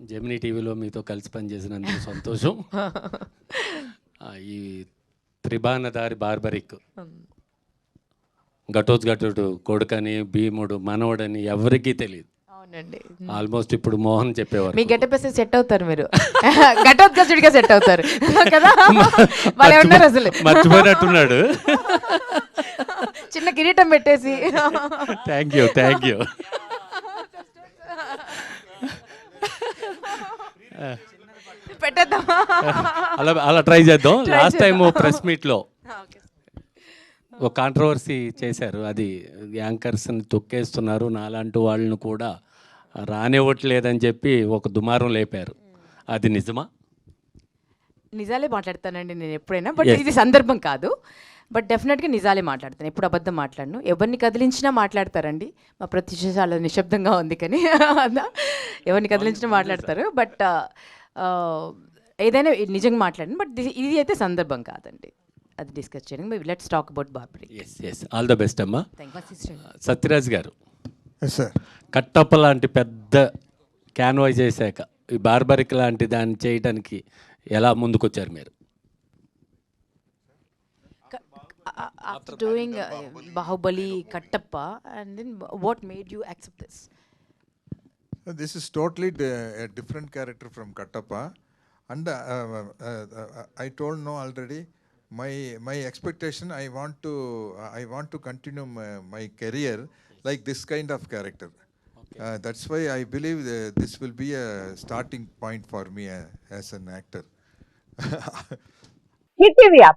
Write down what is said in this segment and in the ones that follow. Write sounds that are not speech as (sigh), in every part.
Gemini టీవీలో మీతో కలిసి పనిచేసినందుకు సంతోషం. (laughs) ఈ త్రిబాణదారి బార్బరిక్. ఘటోత్ఘటుడు కొడుకని భీముడు మనవడని ఎవరికీ తెలియదు. అవునండి. ఆల్మోస్ట్ ఇప్పుడు మోహన్ చెప్పేవారు. మీ గెటప్ వేస్తే సెట్ అవుతారు మీరు. (laughs) ఘటోత్కచుడిగా సెట్ అవుతారు. (laughs) కదా? వాళ్ళే ఉన్నారు అసలు. మర్చిపోయినట్టున్నాడు. చిన్న కిరీటం పెట్టేసి. థ్యాంక్ యూ థ్యాంక్ యూ పెట్టేద్దామా? అలా అలా ట్రై చేద్దాం. లాస్ట్ టైం ప్రెస్ మీట్లో ఒక కాంట్రవర్సీ చేశారు. అది యాంకర్స్ని తొక్కేస్తున్నారు. నాలాంటి వాళ్ళని కూడా రానివ్వట్లేదని చెప్పి ఒక దుమారం లేపారు. అది నిజమా? నిజాలే మాట్లాడతానండి నేను ఎప్పుడైనా బట్ ఇది సందర్భం కాదు. బట్ డెఫినెట్గా నిజాలే మాట్లాడతాను ఎప్పుడు అబద్ధం మాట్లాడను. ఎవరిని కదిలించినా మాట్లాడతారండి. మా ప్రత్యూష చాలా నిశ్శబ్దంగా ఉంది కానీ (laughs) అదా? ఎవరిని కదిలించినా మాట్లాడతారు. బట్ ఏదైనా నిజంగా మాట్లాడండి బట్ ఇది అయితే సందర్భం కాదండి. అది డిస్కస్ చేయడం let's talk about Barbari S S all the best అమ్మా. థ్యాంక్ సత్యరాజ్ గారు. కట్టప్ప లాంటి పెద్ద క్యాన్వాయ్ చేశాక ఈ బార్బరిక్ లాంటి దాన్ని చేయడానికి ఎలా ముందుకొచ్చారు మీరు? uh, after, after doing uh, Bahubali, Kattappa, and then what made you accept this? This is totally a different character from Kattappa. And uh, uh, uh, uh, I told no already, my my expectation, I want to I want to continue my, my career like this kind of character. Okay. that's why I believe this will be a starting point for me as an actor. (laughs) Hit TV up.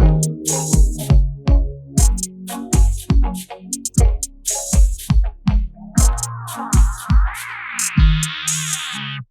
Mm-hmm.